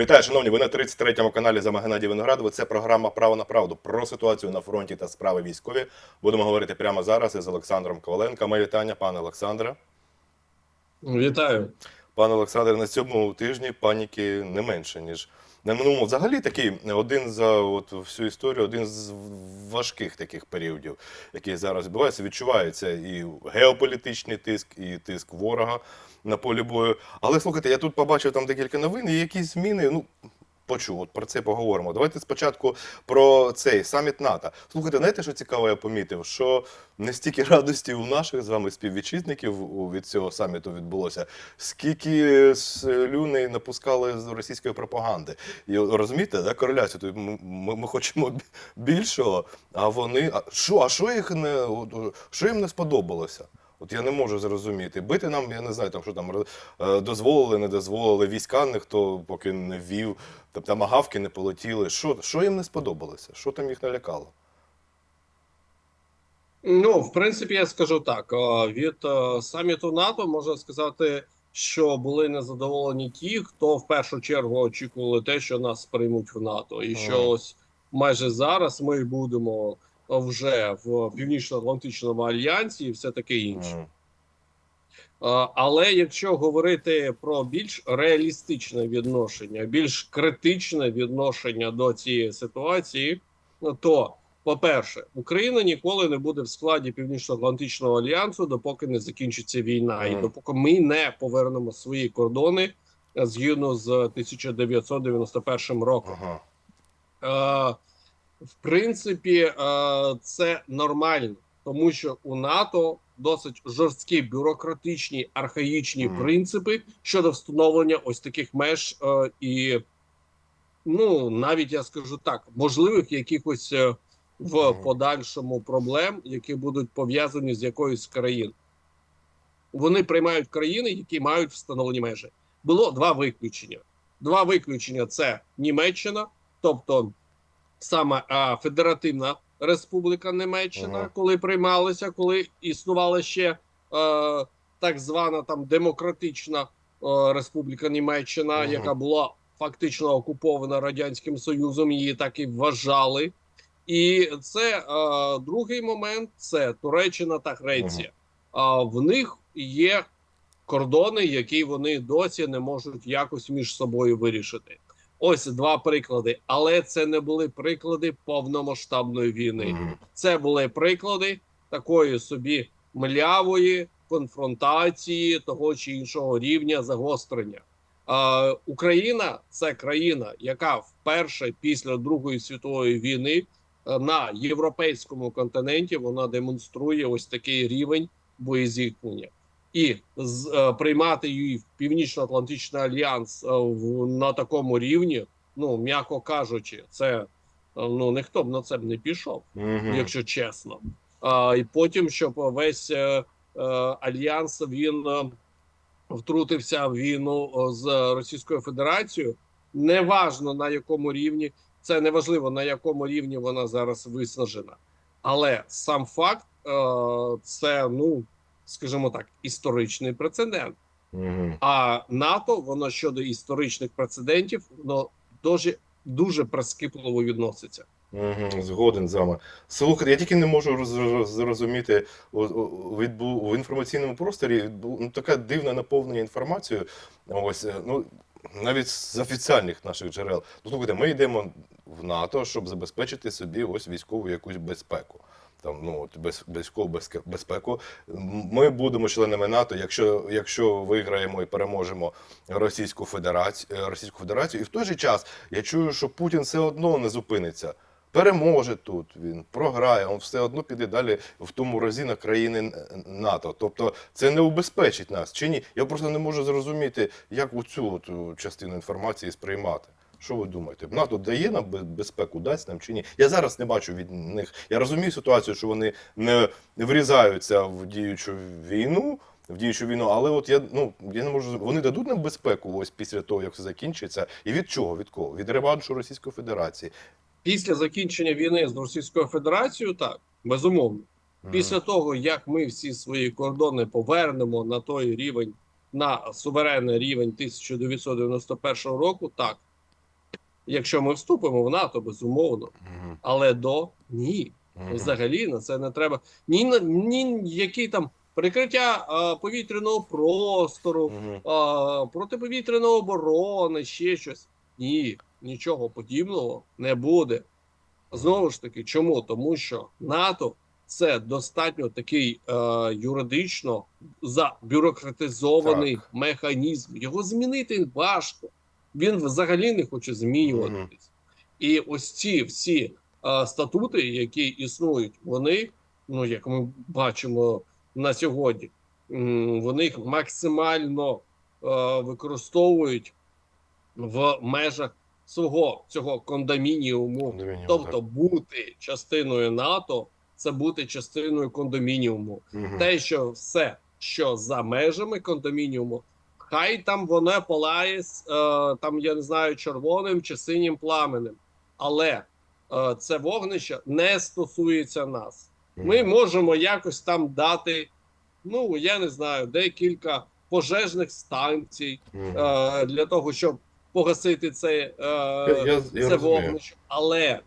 Вітаю, шановні. Ви на 33-му каналі за Геннадій Виноградов. Це програма Право на правду про ситуацію на фронті та справи військові. Будемо говорити прямо зараз із Олександром Коваленко. Моє вітання, пане Олександре. Вітаю. Пане Олександре, на цьому тижні паніки не менше, ніж на минулому. Взагалі такий один за от всю історію, один з важких таких періодів, який зараз відбувається. Відчувається і геополітичний тиск, і тиск ворога на полі бою. Але слухайте, я тут побачив там декілька новин, і якісь зміни. Ну почув, от про це поговоримо. Давайте спочатку про цей саміт НАТО. Слухайте, знаєте, що цікаво, я помітив, що не стільки радості у наших з вами співвітчизників від цього саміту відбулося, скільки слюни напускали з російської пропаганди. І розумієте, да, кореляцію. Тобто ми, ми, ми хочемо більшого, а вони. А що, а що їх не що їм не сподобалося? От я не можу зрозуміти. Бити нам, я не знаю, там що там е, дозволили, не дозволили, війська ніхто поки не ввів, тобто магавки не полетіли. Що, що їм не сподобалося? Що там їх налякало? Ну, в принципі, я скажу так: е, від е, саміту НАТО можна сказати, що були незадоволені ті, хто в першу чергу очікували те, що нас приймуть в НАТО, і що ось майже зараз ми будемо вже в Північно-Атлантичному альянсі і все таке інше. Е, Але якщо говорити про більш реалістичне відношення, більш критичне відношення до цієї ситуації, ну, то, по-перше, Україна ніколи не буде в складі Північно-Атлантичного альянсу, допоки не закінчиться війна, і допоки ми не повернемо свої кордони е, згідно з 1991 роком. Ага. Е, в принципі, е, це нормально, тому що у НАТО досить жорсткі бюрократичні архаїчні Мгм. принципи щодо встановлення ось таких меж е, і, ну навіть я скажу так, можливих якихось е, в подальшому проблем, які будуть пов'язані з якоюсь країн. Вони приймають країни, які мають встановлені межі. Було два виключення. Два виключення: це Німеччина, тобто саме а, Федеративна Республіка Німеччина, Ага. коли приймалися, коли існувала ще е, так звана там демократична е, Республіка Німеччина, Ага. яка була фактично окупована радянським союзом, її так і вважали. І це е, другий момент: це Туреччина та Греція. А в них є кордони, які вони досі не можуть якось між собою вирішити. Ось два приклади, але це не були приклади повномасштабної війни. Це були приклади такої собі млявої конфронтації того чи іншого рівня загострення. Е, Україна це країна, яка вперше після Другої світової війни е, на європейському континенті вона демонструє ось такий рівень боєзіткнення. І з, е, приймати її в Північно-Атлантичний альянс е, в, на такому рівні, ну м'яко кажучи, це е, ну ніхто б на це б не пішов Мгм. якщо чесно. А, і потім, щоб весь е, е, альянс він е, втрутився в війну з Російською Федерацією, неважно на якому рівні, це неважливо на якому рівні вона зараз виснажена. Але сам факт е, це, ну скажімо так, історичний прецедент. Мгм. А НАТО воно щодо історичних прецедентів, воно дуже дуже прискіпливо відноситься. Мгм, Згоден з вами. Слухайте, я тільки не можу роз- роз- зрозуміти відбу в інформаційному просторі відбу- ну, таке дивне наповнення інформацією. Ось е, ну навіть з офіціальних наших джерел. Ну, слухайте, ми йдемо в НАТО, щоб забезпечити собі ось військову якусь безпеку. Там ну без військову безке- безпеку. Ми будемо членами НАТО, якщо, якщо виграємо і переможемо Російську Федерацію, Російську Федерацію. І в той же час я чую, що Путін все одно не зупиниться. Переможе тут, він програє, він все одно піде далі в тому разі на країни НАТО. Тобто це не убезпечить нас чи ні? Я просто не можу зрозуміти, як у цю от, частину інформації сприймати. Що ви думаєте? НАТО дає нам безпеку, дасть нам чи ні? Я зараз не бачу від них. Я розумію ситуацію, що вони не врізаються в діючу війну, в діючу війну, але от я ну я не можу. Вони дадуть нам безпеку ось після того, як все закінчиться. І від чого? Від кого? Від реваншу Російської Федерації. Після закінчення війни з Російською Федерацією, так безумовно. Після того, як ми всі свої кордони повернемо на той рівень, на суверенний рівень 1991 року, так Якщо ми вступимо в НАТО, безумовно, але до ні. Взагалі на це не треба ні на ні які там прикриття а, повітряного простору, а, протиповітряної оборони, ще щось. Ні, нічого подібного не буде. Знову ж таки, чому? Тому що НАТО це достатньо такий е, юридично забюрократизований Так. механізм. Його змінити важко. Він взагалі не хоче змінюватись. І ось ці всі е, статути, які існують, вони, ну як ми бачимо на сьогодні, вони їх максимально е, використовують в межах свого цього кондомініуму. Домініон, Тобто бути частиною НАТО це бути частиною кондомініуму. так. Мгм. Те, що все, що за межами кондомініуму, хай там воно палає е, там, я не знаю, червоним чи синім пламенем, але е, це вогнище не стосується нас. Ми можемо якось там дати, ну я не знаю, декілька пожежних станцій е, для того, щоб погасити це, Я- я- я це вогнище. Але,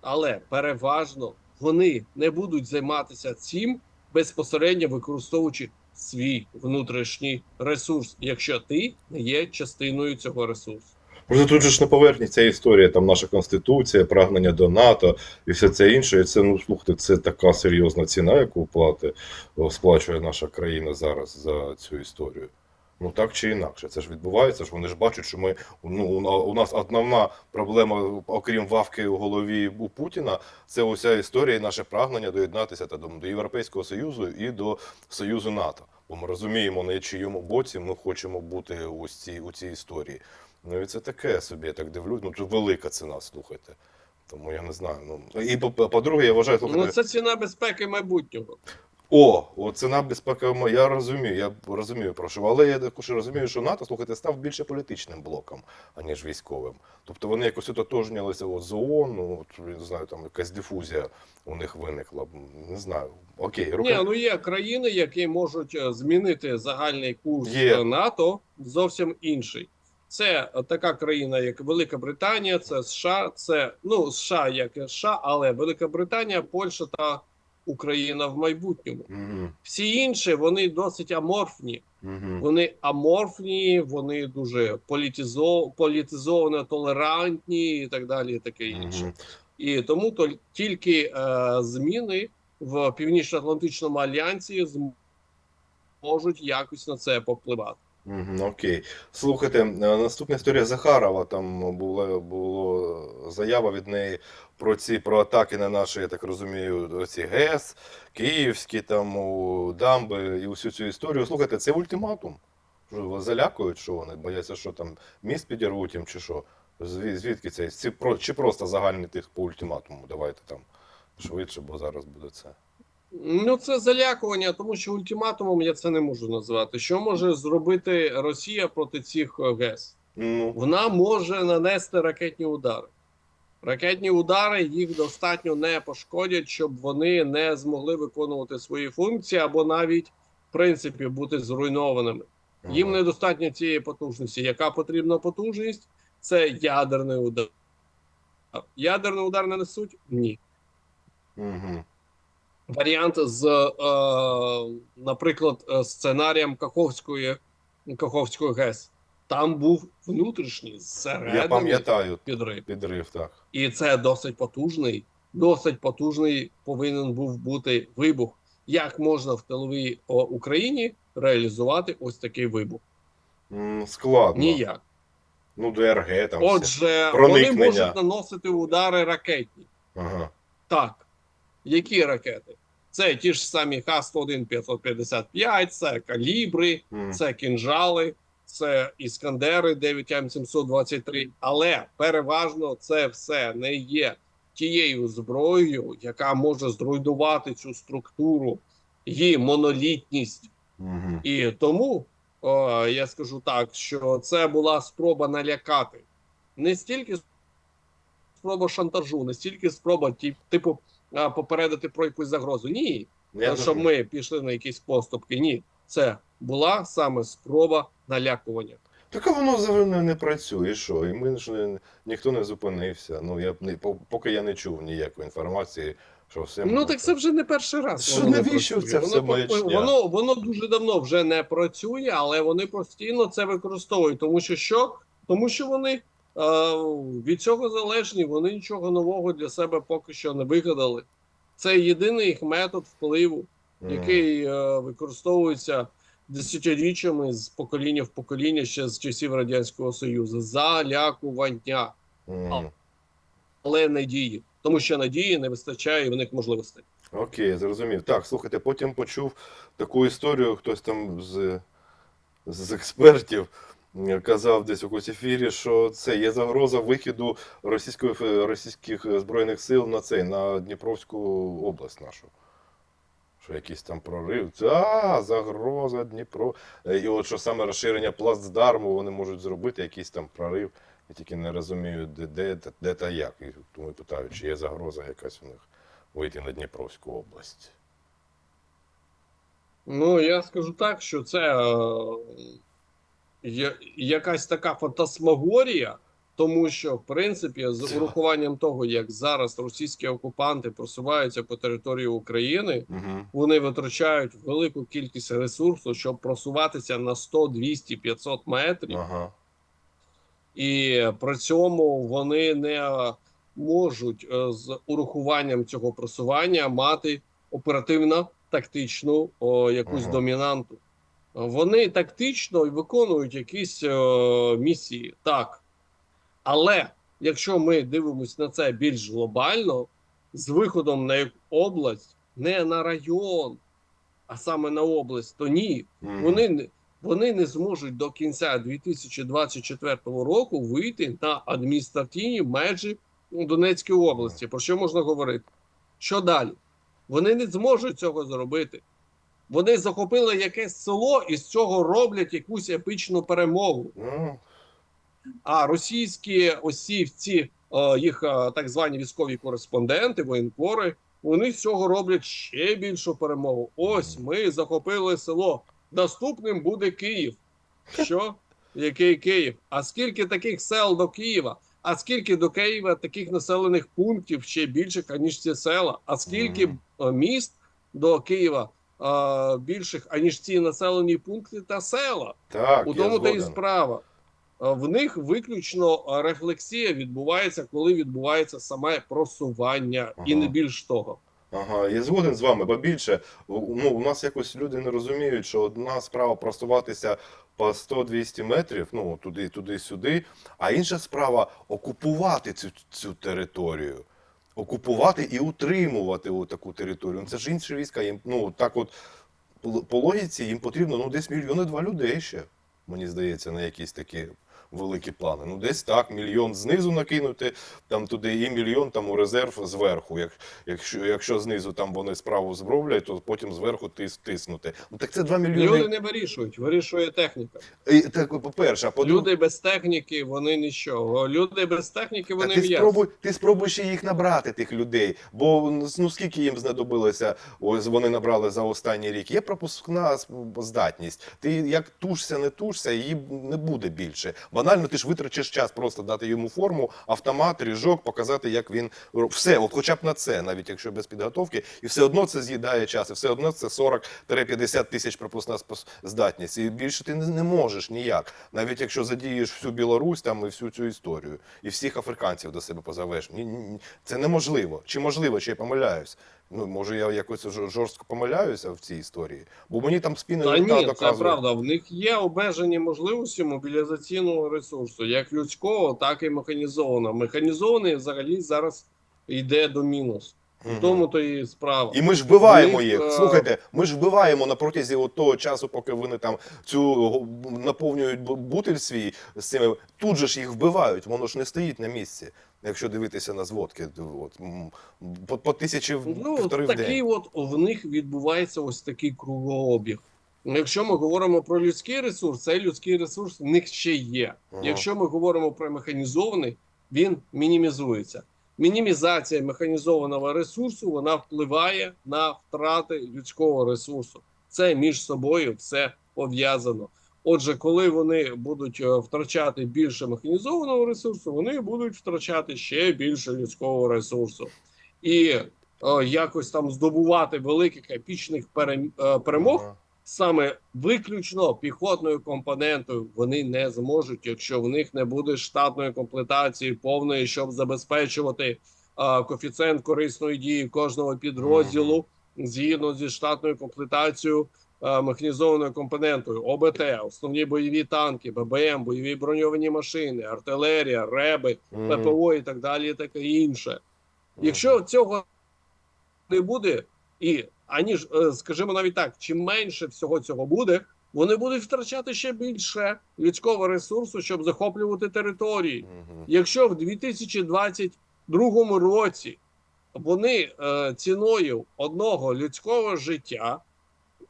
але переважно вони не будуть займатися цим безпосередньо використовуючи свій внутрішній ресурс, якщо ти не є частиною цього ресурсу. Просто тут же ж на поверхні ця історія, там наша конституція, прагнення до НАТО і все це інше. І це, ну слухайте, це така серйозна ціна, яку плати, сплачує наша країна зараз за цю історію. Ну так чи інакше, це ж відбувається. ж Вони ж бачать, що ми ну у нас основна проблема, окрім вавки у голові у Путіна, це уся історія і наше прагнення доєднатися та до, Європейського Союзу і до Союзу НАТО. Бо ми розуміємо, на чиєму боці ми хочемо бути ось ці у цій історії. Ну і це таке собі, я так дивлюсь. Ну це велика ціна, слухайте. Тому я не знаю. Ну і по- по-друге, я вважаю, слухайте, Ну це ціна безпеки майбутнього. О, о, ціна безпеки, я розумію, я розумію про що. Але я також розумію, що НАТО, слухайте, став більше політичним блоком, аніж військовим. Тобто вони якось ототожнялися от з ООН, ну, от, не знаю, там якась дифузія у них виникла. Не знаю. Окей, Ні, ну є країни, які можуть е, змінити загальний курс Є. НАТО зовсім інший. Це така країна, як Велика Британія, це США, це ну США як США, але Велика Британія, Польща та Україна в майбутньому. Угу, Всі інші вони досить аморфні. угу. Вони аморфні, вони дуже політизо... політизовано толерантні і так далі, і таке інше. Угу. І тому то тільки е, зміни в Північно-Атлантичному альянсі зможуть якось на це попливати. Окей. Слухайте, е, наступна історія Захарова. Там була було заява від неї про ці про атаки на наші, я так розумію, ці ГЕС, Київські, там у дамби і усю цю історію. Слухайте, це ультиматум. Що, залякують, що вони бояться, що там міст підірвуть їм, чи що? Зві- Звідки це? Ці про чи просто загальний тих по ультиматуму? Давайте там швидше, бо зараз буде це. Ну це залякування, тому що ультиматумом я це не можу назвати. Що може зробити Росія проти цих е, ГЕС? Ну, Вона може нанести ракетні удари. Ракетні удари їх достатньо не пошкодять, щоб вони не змогли виконувати свої функції або навіть в принципі бути зруйнованими. Їм недостатньо цієї потужності. Яка потрібна потужність? Це ядерний удар. Ядерний удар нанесуть? Ні. Мгм. Варіант з, е, наприклад, е, сценарієм Каховської Каховської ГЕС. Там був внутрішній Я пам'ятаю підрив. підрив, так. І це досить потужний, досить потужний повинен був бути вибух. Як можна в тиловій Україні реалізувати ось такий вибух? Складно. Ніяк. Ну, ДРГ там. Отже, вони можуть наносити удари ракетні. Ага. Так. Які ракети? Це ті ж самі Х-101 555, це калібри, М. це кінжали, це іскандери 9М723. Але переважно це все не є тією зброєю, яка може зруйнувати цю структуру, її монолітність. Мгм. І тому о, я скажу так, що це була спроба налякати. Не стільки спроба шантажу, не стільки спроба типу попередити про якусь загрозу. Ні, Я щоб ми пішли на якісь поступки. Ні, це була саме спроба налякування. Так а воно взагалі не, працює, що? І ми ж не, ніхто не зупинився. Ну, я, не, поки я не чув ніякої інформації, що все. Ну так це вже не перший раз. Що, воно навіщо це все воно, воно, воно дуже давно вже не працює, але вони постійно це використовують. Тому що що? Тому що вони е, від цього залежні, вони нічого нового для себе поки що не вигадали. Це єдиний їх метод впливу, який е, використовується десятиріччями з покоління в покоління ще з часів Радянського Союзу. Залякування, Мгм. але надії. Тому що надії не вистачає і в них можливостей. Окей, зрозумів. Так, слухайте, потім почув таку історію, хтось там з, з експертів казав десь у якомусь ефірі, що це є загроза вихіду російської, російських збройних сил на цей, на Дніпровську область нашу. Що якийсь там прорив. А, загроза Дніпро. Е, І от що саме розширення плацдарму вони можуть зробити, якийсь там прорив. Я тільки не розумію, де, де, де та як. І тому питаю, чи є загроза якась у них вийти на Дніпровську область. Ну, я скажу так, що це е, якась така фантасмагорія, тому що, в принципі, з урахуванням того, як зараз російські окупанти просуваються по території України, Угу. вони витрачають велику кількість ресурсу, щоб просуватися на 100, 200, 500 метрів. Ага. і при цьому вони не можуть е, з урахуванням цього просування мати оперативно тактичну о, якусь Ага. домінанту. Вони тактично виконують якісь е, місії, так. Але якщо ми дивимося на це більш глобально, з виходом на область, не на район, а саме на область, то ні, вони вони не зможуть до кінця 2024 року вийти на адміністративні межі Донецької області. Про що можна говорити? Що далі? Вони не зможуть цього зробити. Вони захопили якесь село і з цього роблять якусь епичну перемогу. А російські осі ці е, їх е, так звані військові кореспонденти, воєнкори, вони з цього роблять ще більшу перемогу. Ось ми захопили село. Наступним буде Київ. Що? Який Київ? А скільки таких сел до Києва? А скільки до Києва таких населених пунктів ще більше, аніж ці села? А скільки е, міст до Києва більших, аніж ці населені пункти та села? так, У тому та й справа. А В них виключно рефлексія відбувається, коли відбувається саме просування, і не більш того. Ага, я згоден з вами, бо більше ну, у нас якось люди не розуміють, що одна справа просуватися по 100-200 метрів, ну туди, туди, сюди, а інша справа окупувати цю, цю територію. Окупувати і утримувати таку територію. Ну, Це ж інші війська. Їм, ну, так от, по логіці їм потрібно ну, десь мільйони два людей ще, мені здається, на якісь такі великі плани. Ну, десь так, мільйон знизу накинути, там туди і мільйон там у резерв зверху. Як, якщо, якщо знизу там вони справу зроблять, то потім зверху тис, тиснути. Ну так це 2 Люди не вирішують, вирішує техніка. І, так, по-перше, а по-друге, Люди без техніки, вони нічого. Люди без техніки, Та вони ти спробуй, ти спробуй ще їх набрати, тих людей. Бо ну скільки їм знадобилося, ось вони набрали за останній рік. Є пропускна здатність. Ти як тушся, не тушся, її не буде більше. Банально ти ж витрачиш час просто дати йому форму, автомат, ріжок, показати, як він все, от хоча б на це, навіть якщо без підготовки, і все одно це з'їдає час, і все одно це 40-50 тисяч пропускна здатність. І більше ти не, можеш ніяк. Навіть якщо задієш всю Білорусь там і всю цю історію, і всіх африканців до себе позовеш. Ні. Це неможливо. Чи можливо, чи я помиляюсь? Ну, може, я якось жорстко помиляюся в цій історії, бо мені там спіни Та ні, це правда. В них є обмежені можливості мобілізаційного ресурсу, як людського, так і механізованого. Механізований взагалі зараз йде до мінус. В тому то і справа. І ми ж вбиваємо них, їх. е, Слухайте, ми ж вбиваємо на протязі от того часу, поки вони там цю наповнюють бутиль свій з цими. Тут же ж їх вбивають, воно ж не стоїть на місці. Якщо дивитися на зводки, от, по, по тисячі в Ну, півтори в такий день. от в них відбувається ось такий кругообіг. Якщо ми говоримо про людський ресурс, цей людський ресурс в них ще є. Ага. Якщо ми говоримо про механізований, він мінімізується. Мінімізація механізованого ресурсу вона впливає на втрати людського ресурсу. Це між собою все пов'язано. Отже, коли вони будуть е, втрачати більше механізованого ресурсу, вони будуть втрачати ще більше людського ресурсу. І е, якось там здобувати великих епічних перем- е, перемог саме виключно піхотною компонентою вони не зможуть, якщо в них не буде штатної комплектації повної, щоб забезпечувати е, коефіцієнт корисної дії кожного підрозділу згідно зі штатною комплектацією механізованою компонентою ОБТ, основні бойові танки, ББМ, бойові броньовані машини, артилерія, реби, ППО і так далі, і таке інше. Якщо цього не буде, і аніж, е, скажімо навіть так, чим менше всього цього буде, вони будуть втрачати ще більше людського ресурсу, щоб захоплювати території. Якщо в 2022 році вони е, ціною одного людського життя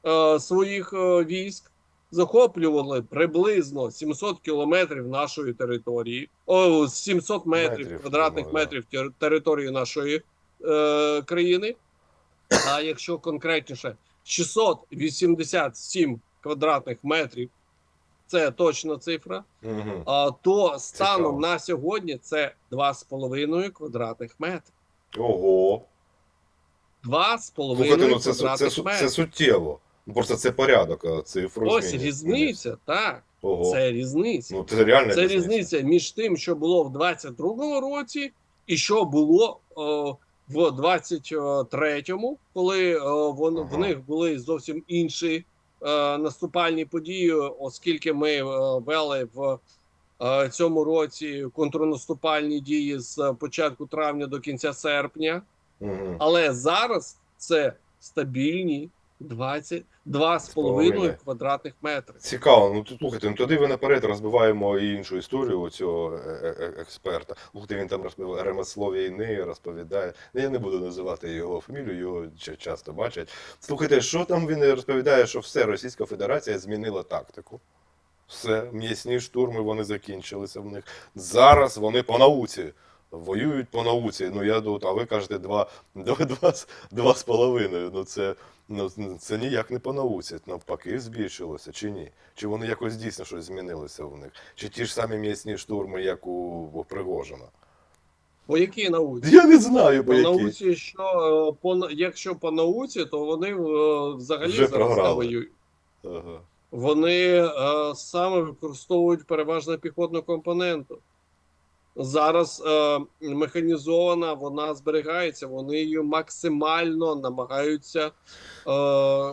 е, своїх е, військ захоплювали приблизно 700 кілометрів нашої території, о, 700 метрів, Метрів, квадратних метрів тер- території нашої е, країни. А якщо конкретніше, 687 квадратних метрів, це точна цифра. А, то станом Цікаво. на сьогодні це 2,5 квадратних метри. Ого. 2,5 Слухайте, ну це, це, квадратних це, метрів. це суттєво. Ну, Просто це порядок, а цифру Ось змінює. різниця, так. Ого. Це різниця. Ну, це реальна Це різниця. різниця між тим, що було в 22-му році, і що було о, в 23-му, коли о, вон, Ага. в них були зовсім інші е, наступальні події, оскільки ми е, вели в е, цьому році контрнаступальні дії з початку травня до кінця серпня. Мгм. Але зараз це стабільні 22,5 половиною. квадратних метри. Цікаво, ну тут слухайте, ну тоді ви наперед розбиваємо і іншу історію цього е- е- експерта. Слухайте, він там розповідає ремесло війни, розповідає. Ну, Я не буду називати його фамілію, його часто бачать. Слухайте, що там він розповідає, що все, Російська Федерація змінила тактику. Все, м'ясні штурми вони закінчилися в них. Зараз вони по науці. Воюють по науці. Ну я тут, а ви кажете, два, два, два, два з половиною. Ну це, ну це ніяк не по науці. Навпаки, збільшилося чи ні? Чи вони якось дійсно щось змінилося в них? Чи ті ж самі м'ясні штурми, як у, Пригожина? По якій науці? Я не знаю, по По якій. науці, що по якщо по науці, то вони е, взагалі Вже зараз програли. воюють. Ага. Вони е, саме використовують переважно піхотну компоненту. Зараз е, механізована, вона зберігається, вони її максимально намагаються е,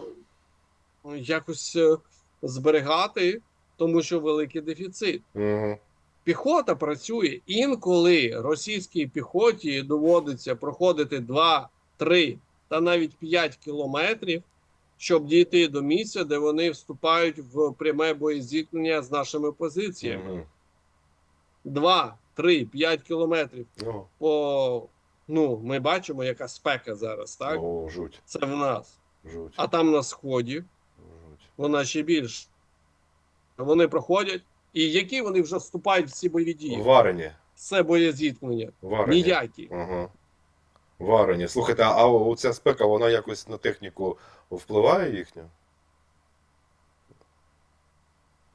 якось е, зберігати, тому що великий дефіцит. Угу. Піхота працює інколи російській піхоті доводиться проходити 2, 3 та навіть 5 кілометрів, щоб дійти до місця, де вони вступають в пряме боєзіткнення з нашими позиціями. Угу. 2, 3, 5 кілометрів Ну, по ну, ми бачимо, яка спека зараз, так? О, жуть, Це в нас. жуть, А там на сході жуть. вона ще більше. Вони проходять, і які вони вже вступають в ці бойові дії? Варені. Це боєзіткнення. Варені. Ніякі. Ага. Варені. Слухайте, а оця спека, вона якось на техніку впливає їхню?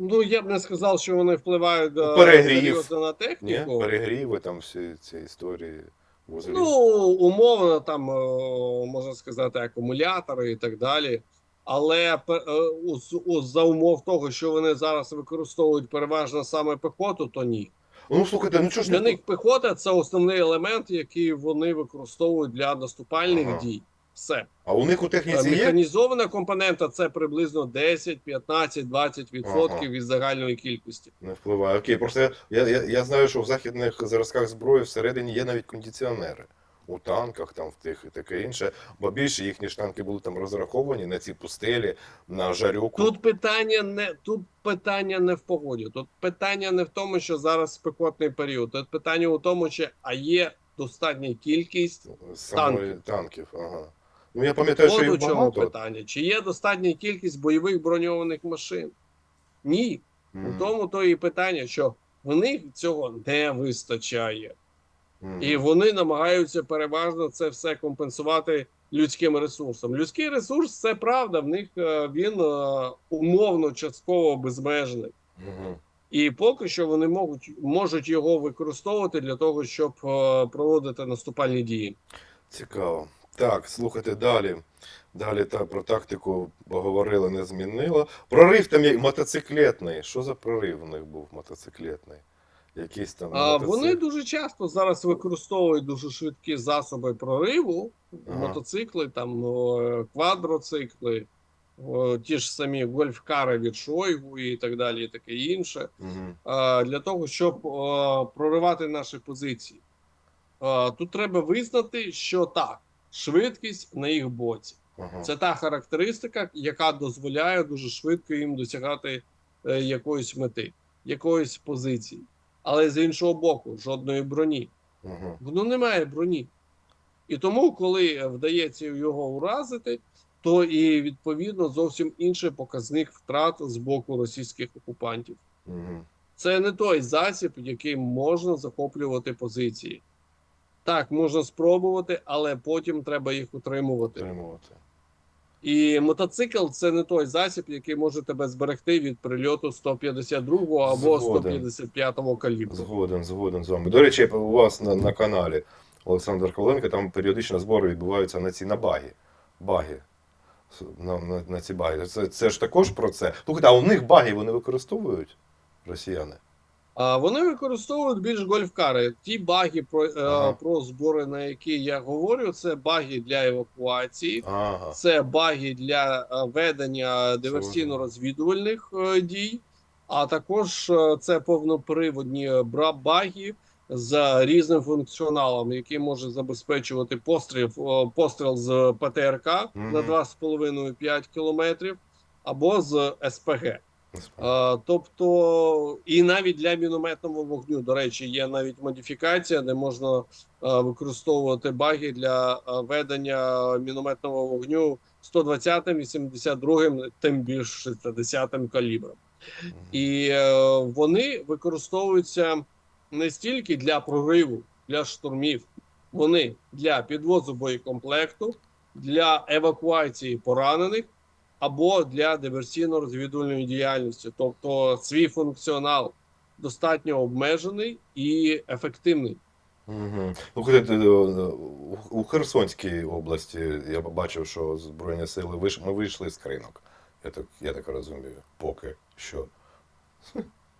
Ну, я б не сказав, що вони впливають е, Перегрів. серйозно на Ні? техніку. Перегріви там всі ці історії. вузлів. Ну, умовно, там, е, можна сказати, акумулятори і так далі. Але пе- е, у- з- у- за умов того, що вони зараз використовують переважно саме пехоту, то ні. ну слухайте, ну чого ж Для не них пехота це основний елемент, який вони використовують для наступальних Ага. дій. Все. А у них у техніці є? Механізована компонента це приблизно 10, 15, 20 відсотків Ага. від загальної кількості. Не впливає. Окей, просто я, я, я, знаю, що в західних зразках зброї всередині є навіть кондиціонери. У танках, там в тих і таке інше, бо більше їхні ж танки були там розраховані на ці пустелі, на жарюку. Тут питання не тут питання не в погоді. Тут питання не в тому, що зараз спекотний період. Тут питання у тому, чи а є достатня кількість. самої танків. Ага. Ну я пам'ятаю, що їх багато. питання? Чи є достатня кількість бойових броньованих машин? Ні. Мгм. У тому то і питання, що в них цього не вистачає. Мгм. І вони намагаються переважно це все компенсувати людським ресурсом. Людський ресурс це правда. В них е, він е, умовно частково безмежний. Мгм. І поки що вони можуть, можуть його використовувати для того, щоб е, проводити наступальні дії. Цікаво. Так, слухайте далі. Далі та про тактику поговорили, не змінило. Прорив там є мотоциклетний. Що за прорив у них був мотоциклетний? Якийсь там А вони дуже часто зараз використовують дуже швидкі засоби прориву, Ага. мотоцикли, там квадроцикли, ті ж самі гольфкари від Шойгу і так далі, і таке інше. Е, для того, щоб проривати наші позиції. Тут треба визнати, що так, швидкість на їх боці. Ага. Це та характеристика, яка дозволяє дуже швидко їм досягати е, якоїсь мети, якоїсь позиції. Але з іншого боку, жодної броні. Ага. Воно не має броні. І тому, коли вдається його уразити, то і відповідно зовсім інший показник втрат з боку російських окупантів. Мгм. Це не той засіб, яким можна захоплювати позиції. Так, можна спробувати, але потім треба їх утримувати. Утримувати. І мотоцикл це не той засіб, який може тебе зберегти від прильоту 152-го або Згоден. 155 калібру. Згоден, згоден з вами. До речі, у вас на, на каналі Олександр Коваленко, там періодично збори відбуваються на ці на баги. Баги. На, на, на ці баги. Це, це ж також про це. Слухайте, а у них баги вони використовують росіяни? А вони використовують більш гольфкари. Ті баги, про, е, Ага. про збори, на які я говорю, це баги для евакуації, Ага. це баги для е, ведення диверсійно-розвідувальних е, дій, а також це повноприводні баги з різним функціоналом, який може забезпечувати постріл, постріл з ПТРК Мгм. на 2,5-5 кілометрів або з СПГ. Тобто, і навіть для мінометного вогню, до речі, є навіть модифікація, де можна використовувати баги для ведення мінометного вогню 120-м, 82-м, тим більш 60-м калібром. І е, вони використовуються не стільки для прориву, для штурмів, вони для підвозу боєкомплекту, для евакуації поранених або для диверсійно-розвідувальної діяльності. Тобто свій функціонал достатньо обмежений і ефективний. Угу. У- Херсонській області я побачив, що Збройні сили виш... ми вийшли з кринок. Я так, я так розумію, поки що.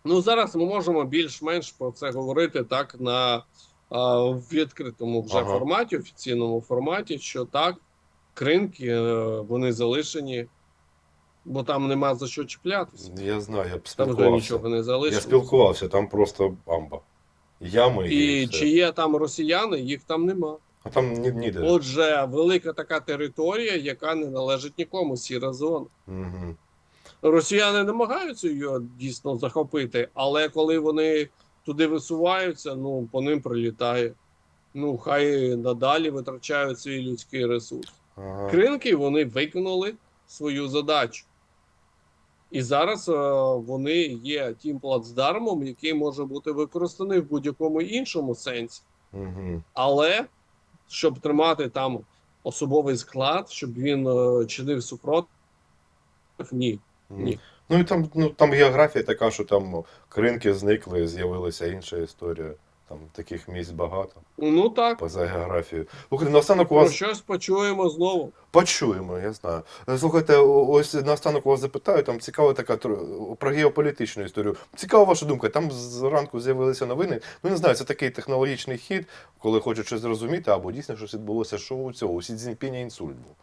Ну зараз ми можемо більш-менш про це говорити так на а, в відкритому вже Ага. форматі, офіційному форматі, що так, кринки е, вони залишені, бо там нема за що чіплятися. Я знаю, я Там вже спілкувався. нічого не Я спілкувався, там просто бамба. Ями і, І все. чи є там росіяни, їх там нема. А там ні, ніде. Отже, велика така територія, яка не належить нікому, сіра зона. Угу. Росіяни намагаються її дійсно захопити, але коли вони туди висуваються, ну по ним прилітає. Ну, хай надалі витрачають свій людський ресурс. Ага. Кринки вони виконали свою задачу. І зараз е, вони є тим плацдармом, який може бути використаний в будь-якому іншому сенсі. Угу. Але щоб тримати там особовий склад, щоб він е, чинив супротив, ні. Ні. Ну і там, ну, там географія така, що там кринки зникли, з'явилася інша історія. Там таких місць багато Ну так, поза географією. Слухайте, наостанок у про вас щось почуємо знову. почуємо, я знаю. Е, Слухайте, ось наостанок у вас запитаю, там цікава така про геополітичну історію. Цікава ваша думка. Там зранку з'явилися новини. Ну не знаю, це такий технологічний хід, коли хочуть щось зрозуміти, або дійсно щось відбулося, що у цього у Сі інсульт був.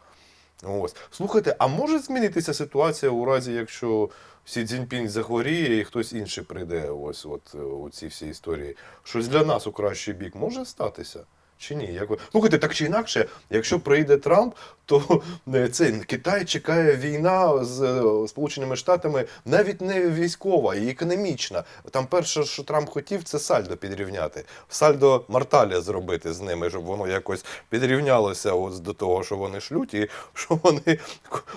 Ось. Слухайте, а може змінитися ситуація у разі, якщо Сі Цзіньпінь захворіє і хтось інший прийде ось от у ці всі історії? Щось для нас у кращий бік може статися? Чи ні? Як ви... Слухайте, так чи інакше, якщо прийде Трамп, то е, це Китай чекає війна з е, Сполученими Штатами навіть не військова, і економічна. Там перше, що Трамп хотів, це сальдо підрівняти. Сальдо Марталя зробити з ними, щоб воно якось підрівнялося от до того, що вони шлють, і що вони,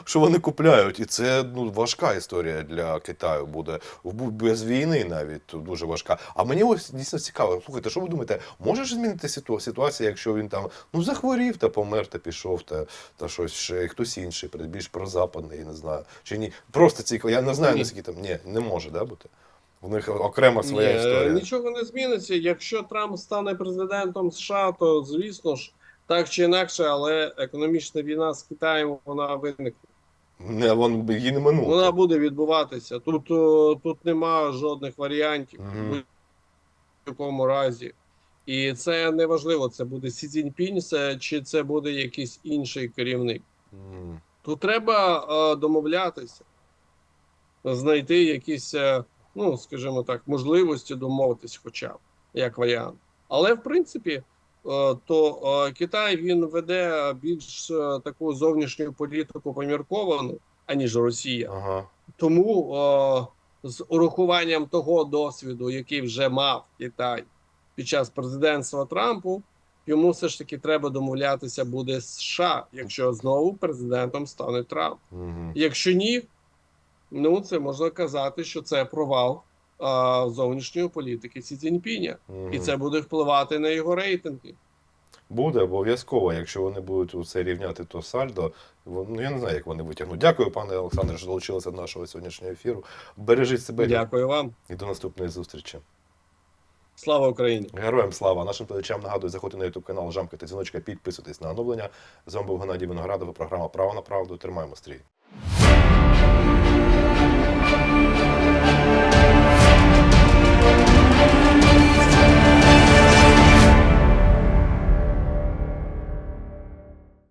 що вони купляють. І це ну, важка історія для Китаю буде без війни навіть дуже важка. А мені ось дійсно цікаво. Слухайте, що ви думаєте, може змінити ситу- ситуація, якщо він там ну захворів та помер, та пішов, та, та щось ще хтось інший, більш прозападний, я не знаю. Чи ні? Просто цікаво. Я не знаю, наскільки там. Ні, не може, да, бути. У них окрема своя Ні, історія. Нічого не зміниться. Якщо Трамп стане президентом США, то звісно ж так чи інакше, але економічна війна з Китаєм вона виникне. Не, вон її не минуло. Вона буде відбуватися. Тут, тут нема жодних варіантів Мгм. в будь-якому разі. І це не важливо, це буде Сі Цзіньпінь, це, чи це буде якийсь інший керівник. М. Тут треба е, домовлятися, знайти якісь, е, ну скажімо так, можливості домовитись, хоча б як варіант. Але в принципі, е, то е, Китай він веде більш е, таку зовнішню політику помірковану, аніж Росія. Ага. Тому е, з урахуванням того досвіду, який вже мав Китай під час президентства Трампу, йому все ж таки треба домовлятися буде з США, якщо знову президентом стане Трамп. Мгм. Якщо ні, ну це можна казати, що це провал а, зовнішньої політики Сі Цзіньпіня, і це буде впливати на його рейтинги. Буде обов'язково, якщо вони будуть усе рівняти, то сальдо. Ну я не знаю, як вони витягнуть. Дякую, пане Олександре, що долучилися до нашого сьогоднішнього ефіру. Бережіть себе Дякую вам. і до наступної зустрічі. Слава Україні! Героям слава! Нашим глядачам нагадую, заходьте на YouTube канал, жамкайте дзвіночка, підписуйтесь на оновлення. З вами був Геннадій Виноградов, програма Право на правду. Тримаємо стрій.